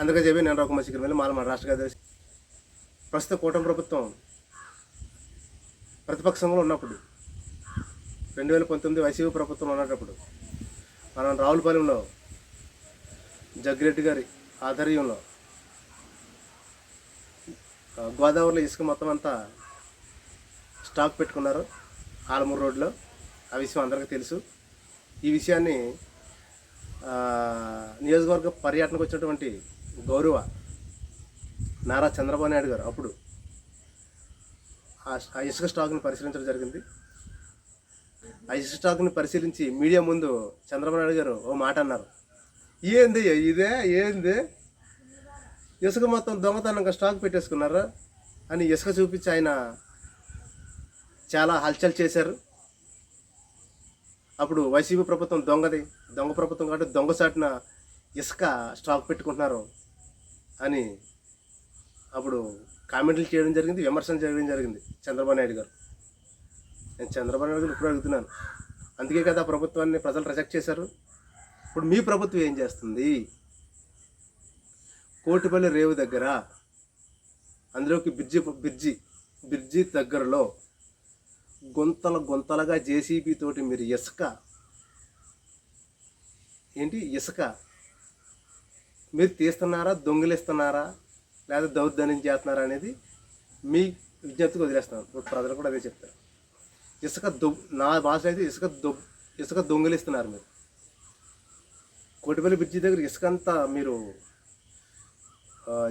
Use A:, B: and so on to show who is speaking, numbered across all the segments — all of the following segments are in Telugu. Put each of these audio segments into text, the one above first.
A: అందుకని చెప్పి నేను రఘుమ శిఖర్ వెళ్ళి మాల మన రాష్ట్ర కార్యదర్శి ప్రస్తుత కూటమి ప్రభుత్వం ప్రతిపక్షంలో ఉన్నప్పుడు రెండు వేల పంతొమ్మిది వైసీపీ ప్రభుత్వం ఉన్నప్పుడు మనం రావులపాలెంలో జగ్గిరెడ్డి గారి ఆధ్వర్యంలో గోదావరిలో ఇసుక మొత్తం అంతా స్టాక్ పెట్టుకున్నారు. ఆలమూరు రోడ్లో. ఆ విషయం అందరికీ తెలుసు. ఈ విషయాన్ని నియోజకవర్గ పర్యటనకు వచ్చినటువంటి గౌరవ నారా చంద్రబాబు నాయుడు గారు అప్పుడు ఆ ఇసుక స్టాక్ని పరిశీలించడం జరిగింది. ఆ ఇసుక స్టాక్ని పరిశీలించి మీడియా ముందు చంద్రబాబు నాయుడు గారు ఓ మాట అన్నారు. ఏంది ఇదే? ఏంది? ఇసుక మొత్తం దొంగతనంగా స్టాక్ పెట్టేసుకున్నారా? అని ఇసుక చూపించి ఆయన చాలా హల్చల్ చేశారు. అప్పుడు వైసీపీ ప్రభుత్వం దొంగది దొంగ ప్రభుత్వం కాబట్టి దొంగ సాటిన ఇసుక స్టాక్ పెట్టుకుంటున్నారు అని అప్పుడు కామెంట్లు చేయడం జరిగింది విమర్శలు చేయడం జరిగింది చంద్రబాబు నాయుడు గారు. నేను చంద్రబాబు నాయుడు గారు ఇప్పుడు అడుగుతున్నాను. అందుకే కదా ప్రభుత్వాన్ని ప్రజలు రిజెక్ట్ చేశారు. ఇప్పుడు మీ ప్రభుత్వం ఏం చేస్తుంది? కోటిపల్లి రేవు దగ్గర అందులోకి బ్రిడ్జి బ్రిడ్జి బ్రిడ్జి దగ్గరలో గుంతల గుంతలుగా జేసీబీ తోటి మీరు ఇసుక ఏంటి? ఇసుక మీరు తీస్తున్నారా దొంగిలిస్తున్నారా లేదా దౌర్జన్యం చేస్తున్నారా అనేది మీ విజ్ఞప్తికి వదిలేస్తున్నాను. ఇప్పుడు ప్రజలు కూడా అదే చెప్తారు. ఇసుక దొ నా భాష అయితే ఇసుక దొ ఇసుక దొంగిలిస్తున్నారు మీరు. కోటిపల్లి బ్రిడ్జి దగ్గర ఇసుక అంతా మీరు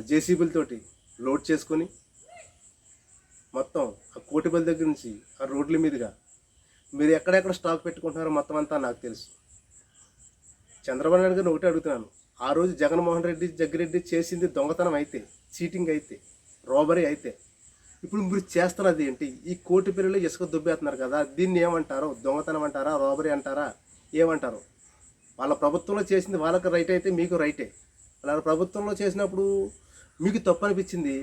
A: జేసీబీలతోటి లోడ్ చేసుకొని మొత్తం ఆ కోటిపల్లి దగ్గర నుంచి ఆ రోడ్ల మీదుగా మీరు ఎక్కడెక్కడ స్టాక్ పెట్టుకుంటున్నారో మొత్తం అంతా నాకు తెలుసు. చంద్రబాబు నాయుడు గారిని ఒకటే అడుగుతున్నాను. ఆ రోజు జగన్మోహన్ రెడ్డి జగ్గిరెడ్డి చేసింది దొంగతనం అయితే చీటింగ్ అయితే రోబరీ అయితే. ఇప్పుడు మీరు చేస్తున్నది ఏంటి? ఈ కోటి పిల్లలు ఇసుక దుబ్బేస్తున్నారు కదా దీన్ని ఏమంటారు? దొంగతనం అంటారా? రోబరీ అంటారా? ఏమంటారు? వాళ్ళ ప్రభుత్వంలో చేసింది వాళ్ళకి రైట్ అయితే మీకు రైటే వాళ్ళ ప్రభుత్వంలో చేసినప్పుడు మీకు తప్పు అనిపించింది?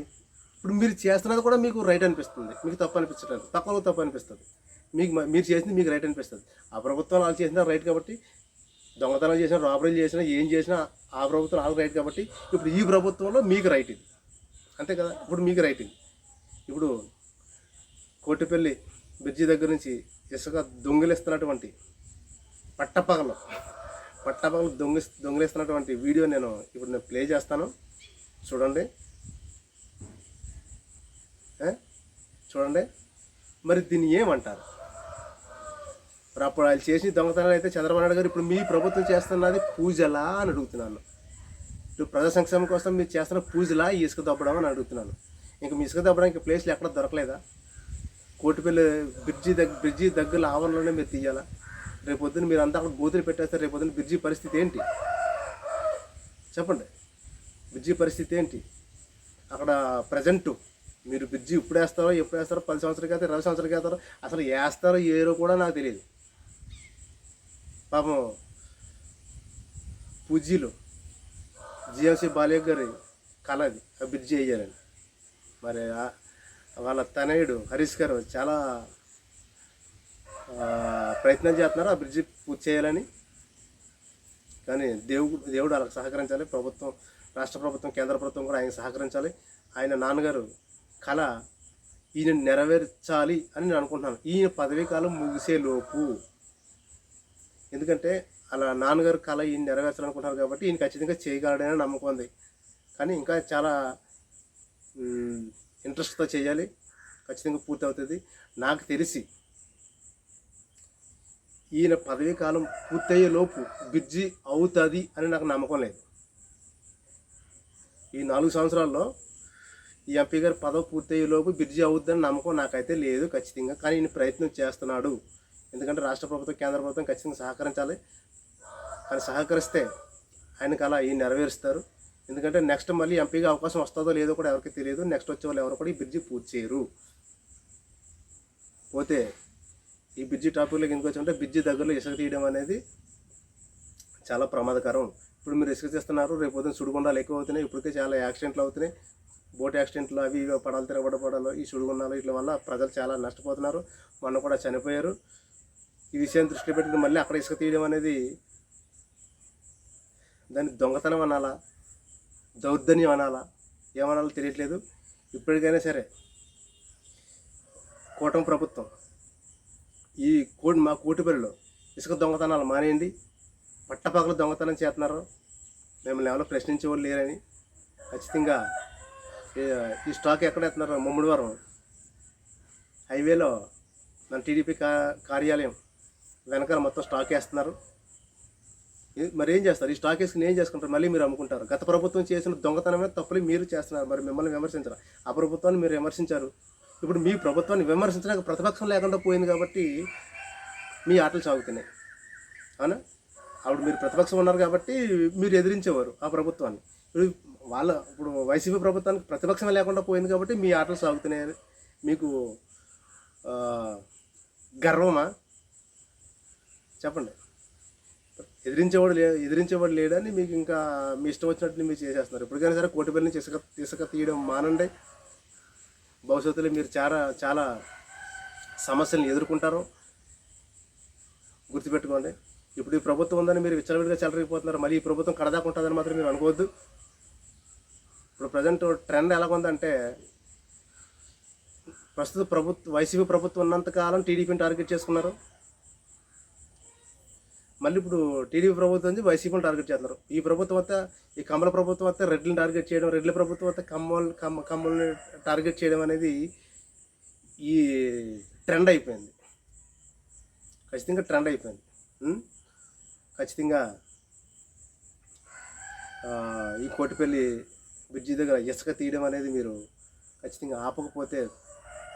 A: ఇప్పుడు మీరు చేస్తున్నది కూడా మీకు రైట్ అనిపిస్తుంది. మీకు తప్పు అనిపించట్లేదు. తక్కువలో తప్పు అనిపిస్తుంది. మీకు మీరు చేసింది మీకు రైట్ అనిపిస్తుంది. ఆ ప్రభుత్వం వాళ్ళు చేసిన రైట్ కాబట్టి దొంగతనం చేసిన రాబరీలు చేసినా ఏం చేసినా ఆ ప్రభుత్వం వాళ్ళకి రైట్ కాబట్టి ఇప్పుడు ఈ ప్రభుత్వంలో మీకు రైట్ ఇది. అంతే కదా? ఇప్పుడు మీకు రైట్ ఇది. ఇప్పుడు కోటిపల్లి బ్రిడ్జి దగ్గర నుంచి ఇసుక దొంగిలిస్తున్నటువంటి పట్టపగలు పట్టపగలు దొంగి దొంగిలిస్తున్నటువంటి వీడియో నేను ఇప్పుడు నేను ప్లే చేస్తాను. చూడండి. చూడండి. మరి దీన్ని ఏమంటారు? మరి అప్పుడు వాళ్ళు చేసిన దొంగతనాలు అయితే చంద్రబాబు నాయుడు గారు ఇప్పుడు మీ ప్రభుత్వం చేస్తున్నది పూజలా అని అడుగుతున్నాను. ఇప్పుడు ప్రజా సంక్షేమం కోసం మీరు చేస్తున్న పూజలా ఈ ఇసుక దొబ్బడం అని అడుగుతున్నాను. ఇంకా మీ ఇసుక దొబ్బడానికి ప్లేస్లు ఎక్కడ దొరకలేదా? కోటిపల్లి బ్రిడ్జి దగ్గర బ్రిడ్జి దగ్గర ఆవరణలోనే మీరు తీయాలా? రేపు మీరు అంతా అక్కడ గోతులు పెట్టేస్తారు రేపు బ్రిడ్జి పరిస్థితి ఏంటి? చెప్పండి. బ్రిడ్జి పరిస్థితి ఏంటి? అక్కడ ప్రజెంటు మీరు బ్రిడ్జి ఇప్పుడు వేస్తారో ఎప్పుడు వేస్తారో పది సంవత్సరాలకి వేస్తారో ఇరవై సంవత్సరాలకి వేస్తారో అసలు వేస్తారో ఏరో కూడా నాకు తెలియదు. పాపం పూజీలో జిఎంసీ బాలయ్య గారి కళ అది ఆ బ్రిడ్జ్ వేయాలని. మరి వాళ్ళ తనయుడు హరీష్ గారు చాలా ప్రయత్నం చేస్తున్నారు ఆ బ్రిడ్జి పూర్తి చేయాలని. కానీ దేవుడు దేవుడు వాళ్ళకి సహకరించాలి. ప్రభుత్వం రాష్ట్ర ప్రభుత్వం కేంద్ర ప్రభుత్వం కూడా ఆయన సహకరించాలి. ఆయన నాన్నగారు కళ ఈయన నెరవేర్చాలి అని నేను అనుకుంటున్నాను. ఈయన పదవీ కాలం ముగిసే లోపు ఎందుకంటే అలా నాన్నగారు కళ ఈయన నెరవేర్చాలనుకుంటున్నారు కాబట్టి ఈయన ఖచ్చితంగా చేయగలడని నమ్మకం ఉంది. కానీ ఇంకా చాలా ఇంట్రెస్ట్తో చేయాలి. ఖచ్చితంగా పూర్తి అవుతుంది నాకు తెలిసి ఈయన పదవీ కాలం పూర్తయ్యే లోపు బ్రిడ్జి అవుతుంది అని నాకు నమ్మకం లేదు. ఈ నాలుగు సంవత్సరాల్లో ఈ ఎంపీ గారి పదవి పూర్తయ్యే లోపు బ్రిడ్జి అవుద్దని నమ్మకం నాకైతే లేదు ఖచ్చితంగా. కానీ ఈయన ప్రయత్నం చేస్తున్నాడు. ఎందుకంటే రాష్ట్ర ప్రభుత్వం కేంద్ర ప్రభుత్వం ఖచ్చితంగా సహకరించాలి. ఆయన సహకరిస్తే ఆయనకు అలా ఈ నెరవేరుస్తారు. ఎందుకంటే నెక్స్ట్ మళ్ళీ ఎంపీగా అవకాశం వస్తుందో లేదో కూడా ఎవరికి తెలియదు. నెక్స్ట్ వచ్చే వాళ్ళు ఎవరు కూడా ఈ బ్రిడ్జి పూర్తి చేయరు. పోతే ఈ బ్రిడ్జి టాపిక్లోకి ఎందుకు వచ్చి ఉంటే బ్రిడ్జి దగ్గరలో ఇసుక తీయడం అనేది చాలా ప్రమాదకరం. ఇప్పుడు మీరు ఇసుక తీస్తున్నారు రేపు పొద్దున సుడిగుండాలు ఎక్కువ అవుతున్నాయి ఇప్పటికే చాలా యాక్సిడెంట్లు అవుతున్నాయి. బోట్ యాక్సిడెంట్లు అవి ఇవి పడాలు తిరగబడ పడాలు ఈ సుడిగుండాలు వీటి వల్ల ప్రజలు చాలా నష్టపోతున్నారు. మొన్న కూడా చనిపోయారు. ఈ విషయాన్ని దృష్టిలో పెట్టుకుని మళ్ళీ అక్కడ ఇసుక తీయడం అనేది దాన్ని దొంగతనం అనాలా? దౌర్జన్యం అనాలా? ఏమనాలో తెలియట్లేదు. ఇప్పటికైనా సరే కూటమి ప్రభుత్వం ఈ కోటి మా కోటిపల్లిలో ఇసుక దొంగతనాలు మానేయండి. పట్టపగలు దొంగతనం చేస్తున్నారు. మిమ్మల్ని ఎవరో ప్రశ్నించే వాళ్ళు లేరని. ఖచ్చితంగా ఈ- ఈ స్టాక్ ఎక్కడ ఎత్తున్నారు ముమ్మడివారం హైవేలో మన టీడీపీ కా కార్యాలయం వెనకాల మొత్తం స్టాక్ వేస్తున్నారు. మరి ఏం చేస్తారు? ఈ స్టాక్ వేసుకుని ఏం చేసుకుంటారు? మళ్ళీ మీరు అమ్ముకుంటారు. గత ప్రభుత్వం చేసిన దొంగతనమే తప్పులు మీరు చేస్తున్నారు. మరి మిమ్మల్ని విమర్శించరు? ఆ ప్రభుత్వాన్ని మీరు విమర్శించారు. ఇప్పుడు మీ ప్రభుత్వాన్ని విమర్శించడానికి ప్రతిపక్షం లేకుండా పోయింది కాబట్టి మీ ఆటలు సాగుతున్నాయి. అవునా? అప్పుడు మీరు ప్రతిపక్షం ఉన్నారు కాబట్టి మీరు ఎదిరించేవారు ఆ ప్రభుత్వాన్ని. ఇప్పుడు వాళ్ళ ఇప్పుడు వైసీపీ ప్రభుత్వానికి ప్రతిపక్షం లేకుండా పోయింది కాబట్టి మీ ఆటలు సాగుతున్నాయి. మీకు గర్వమా? చెప్పండి. ఎదిరించేవాడు లే ఎదిరించేవాడు లేడని మీకు ఇంకా మీ ఇష్టం వచ్చినట్టు మీరు చేసేస్తున్నారు. ఇప్పటికైనా సరే కోటి నుంచి ఇసుక ఇసుక తీయడం మానండి. భవిష్యత్తులో మీరు చాలా చాలా సమస్యలను ఎదుర్కొంటారు. గుర్తుపెట్టుకోండి. ఇప్పుడు ఈ ప్రభుత్వం ఉందని మీరు విచ్చలవిడిగా చెలరిగిపోతున్నారు. మళ్ళీ ఈ ప్రభుత్వం కడదాకా ఉంటుందని మాత్రం మీరు అనుకోవద్దు. ఇప్పుడు ప్రజెంట్ ట్రెండ్ ఎలాగుందంటే ప్రస్తుత ప్రభుత్వం వైసీపీ ప్రభుత్వం ఉన్నంతకాలం టీడీపీని టార్గెట్ చేసుకున్నారు. మళ్ళీ ఇప్పుడు టీడీపీ ప్రభుత్వం నుంచి వైసీపీని టార్గెట్ చేస్తున్నారు. ఈ ప్రభుత్వం అంతా ఈ కమల ప్రభుత్వం వస్తే రెడ్లను టార్గెట్ చేయడం రెడ్ల ప్రభుత్వం అంతా కమ్మల్ కమ్మ కమ్మల్ని టార్గెట్ చేయడం అనేది ఈ ట్రెండ్ అయిపోయింది. ఖచ్చితంగా ట్రెండ్ అయిపోయింది. ఖచ్చితంగా ఈ కోటిపల్లి బ్రిడ్జి దగ్గర ఇసుక తీయడం అనేది మీరు ఖచ్చితంగా ఆపకపోతే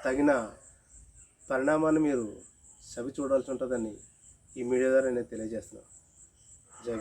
A: తగిన పరిణామాన్ని మీరు సవి చూడాల్సి ఉంటుందని ఈ మీడియా ద్వారా నేను తెలియజేస్తున్నాను జై